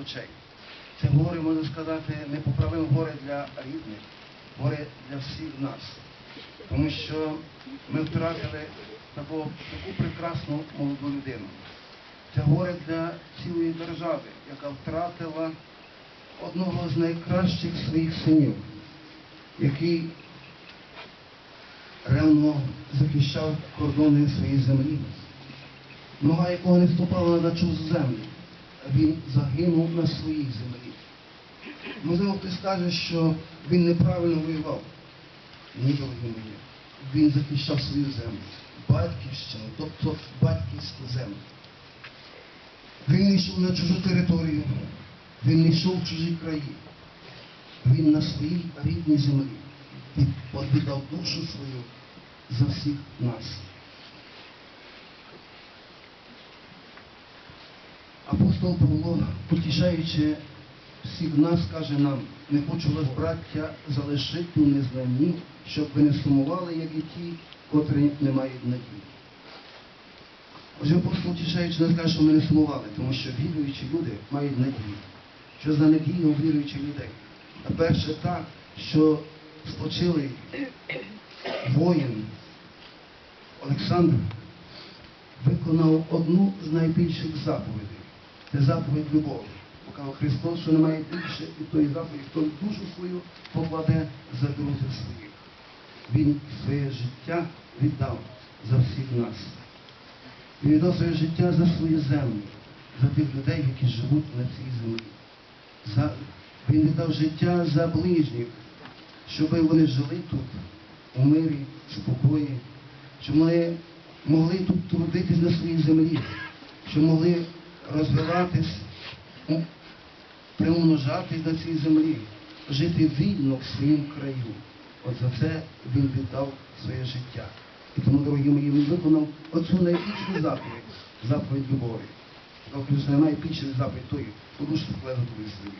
очей. Це горе, можна сказати, непоправиме горе для рідних, горе для всіх нас. Тому що ми втратили таку, таку прекрасну молоду людину. Це горе для цілої держави, яка втратила одного з найкращих своїх синів, який ревно захищав кордони своєї землі, нога якого не вступала на чужу землю, він загинув на своїй землі. Можливо, хтось скаже, що він неправильно воював. Ні, дорогі мої. Він захищав свою землю, батьківщину, тобто батьківську землю. Він не йшов на чужу територію, він не йшов в чужі краї. Він на своїй рідній землі від- віддав душу свою за всіх нас. Апостол Павло, потішаючи всіх нас, каже нам, не хочу вас, браття, залишити у незнанні, щоб ви не сумували, як і ті, котрі не мають надії. Отже, апостол утішаючи нас каже, що ми не сумували, тому що віруючі люди мають надію. Що за надію віруючих людей? А перше так, що спочилий воїн Олександр виконав одну з найбільших заповідей. Це заповідь любові. Показав Христос, що немає більше і тої заповіді, хто душу свою покладе за друзів своїх. Він своє життя віддав за всіх нас. Він віддав своє життя за свою землю, за тих людей, які живуть на цій землі. За... Він віддав життя за ближніх, щоб вони жили тут, у мирі, спокої, щоб вони могли тут трудитись на своїй землі, щоб могли розвиватись, м, примножатись на цій землі, жити вільно в своїм краю. От за це він віддав своє життя. І тому, дорогі мої, він виконав оцю найбільшу заповідь, заповідь любові. Тобто, що заповідь тої, тому що вкладу твої свої.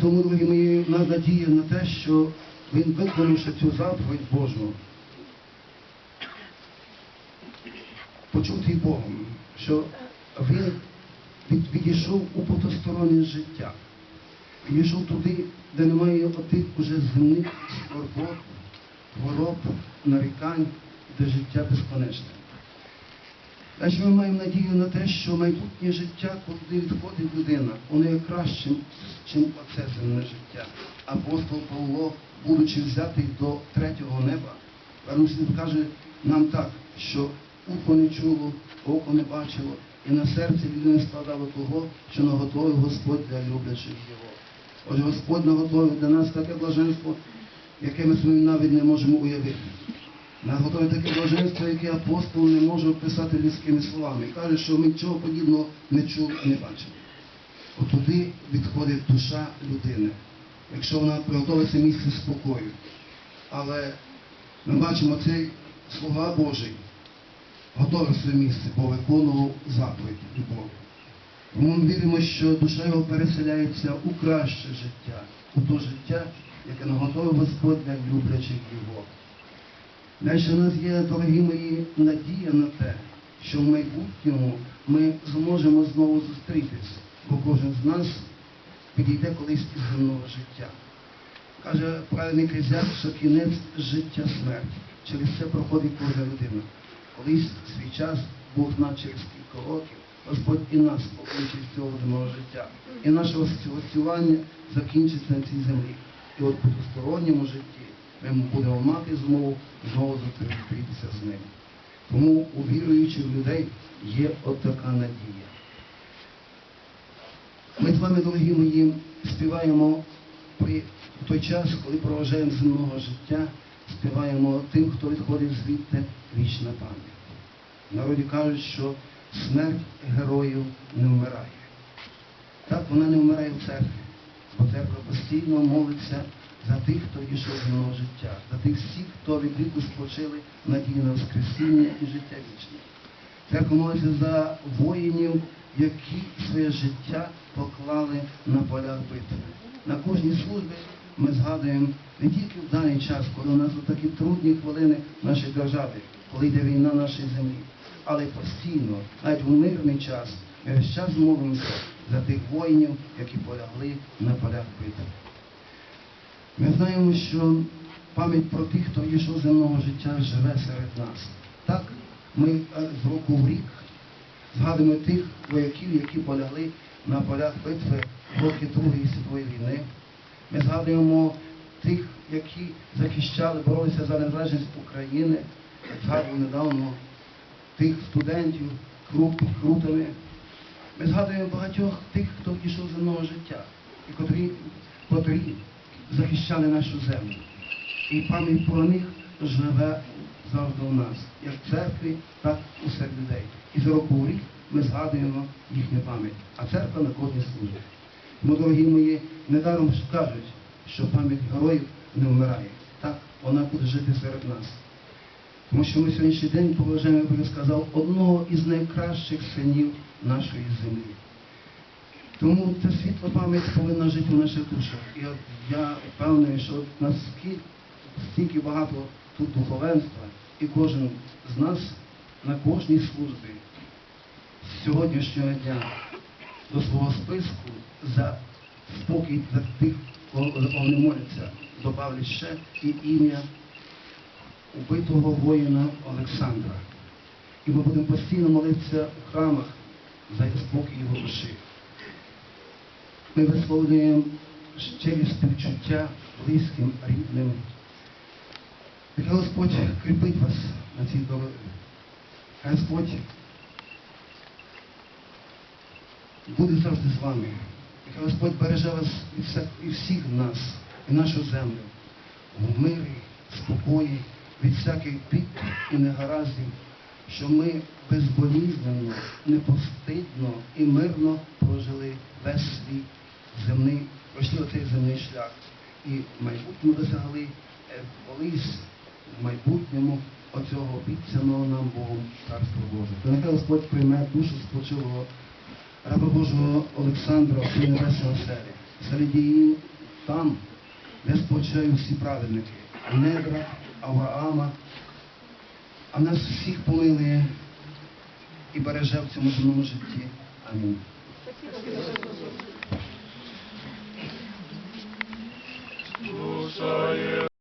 Тому, дорогі мої, нас надія на те, що він виконавши цю заповідь Божу, почутий Богом, що він відійшов у потостороннє життя. Відійшов туди, де немає отих уже земних скорбот, хвороб, нарікань, де життя безконечне. Далі ми маємо надію на те, що майбутнє життя, куди відходить людина, воно є кращим, ніж оце земне життя. Апостол Павло, будучи взятий до третього неба, Слід каже нам так, що ухо не чуло, око не бачило, і на серці людини складало того, що наготовив Господь для люблячих його. Отже, Господь наготовив для нас таке блаженство, яке ми собі навіть не можемо уявити. Наготовив таке блаженство, яке апостол не може описати людськими словами. Каже, що ми нічого подібного не чули і не бачили. От туди відходить душа людини, якщо вона приготовиться місце спокою. Але ми бачимо цей слуга Божий, готовий своє місце, бо виконував заповідь любові. Тому ми віримо, що душа його переселяється у краще життя, у те життя, яке наготовив Господь для люблячих його. Далі у нас є, дорогі мої, надія на те, що в майбутньому ми зможемо знову зустрітись, бо кожен з нас підійде колись із земного життя. Каже правильний кризяк, що кінець життя смерть. Через це проходить кожна людина. Колись свій час Бог знав через кілька років, Господь і нас покличе з цього земного життя. І наше осцілування закінчиться на цій землі. І от у потусторонньому житті ми будемо мати змогу знову зустрітися з ним. Тому у віруючих людей є от така надія. Ми з вами, дорогі мої, співаємо при той час, коли проважаємо земного життя, співаємо тим, хто відходить звідти вічна пам'ять. Народі кажуть, що смерть героїв не вмирає. Так, вона не вмирає в церкві, бо церква постійно молиться за тих, хто дійшов з земного життя, за тих всіх, хто від віку спочили в надії на Воскресіння і життя вічне. Церква молиться за воїнів, які своє життя поклали на полях битви. На кожній службі ми згадуємо не тільки в даний час, коли у нас такі трудні хвилини в нашій державі, коли йде війна на нашій землі, але постійно, навіть у мирний час, Ми весь час молимося за тих воїнів, які полягли на полях битви. Ми знаємо, що пам'ять про тих, хто йшов земного життя, живе серед нас. Так, ми з року в рік згадуємо тих вояків, які полягли на полях битви в роки Другої світової війни. Ми згадуємо тих, які захищали, боролися за незалежність України. Згадували недавно тих студентів, круг крутами. Ми згадуємо багатьох тих, хто пішов з земного життя, і котрі, котрі захищали нашу землю. І пам'ять про них живе завжди у нас, як в церкві, так і серед людей. І з року в рік ми згадуємо їхню пам'ять, а церква на кожній службі. Тому, дорогі мої, недаром кажуть, що пам'ять героїв не вмирає. Так, вона буде жити серед нас. Тому що ми сьогоднішній день поважаємо, як я сказав, одного із найкращих синів нашої землі. Тому ця світла пам'ять повинна жити в наших душах. І я впевнений, що наскільки стільки багато тут духовенства, і кожен з нас на кожній службі з сьогоднішнього дня до свого списку за спокій за тих, вони моляться, добавлять ще і ім'я убитого воїна Олександра. І ми будемо постійно молитися у храмах за спокій його душі. Ми висловлюємо щирі співчуття близьким, рідним. Нехай Господь кріпить вас на цій дорозі. Хай Господь буде завжди з вами. Господь береже вас і, всяк, і всіх нас, і нашу землю в мирі, спокої, від всяких бід і негараздів, що ми безболізненно, непостидно і мирно прожили весь свій земний, пройшли оцей земний шлях. І в майбутньому досягли е, колись в майбутньому оцього обіцяного нам Богом Царства Боже. То нехай Господь прийме душу спочилого раба Божого Олександра в свій небесній оселі. Серед її там, де спочивають всі праведники, недра Авраама, а нас всіх помилує і береже в цьому земному житті. Амінь. Душа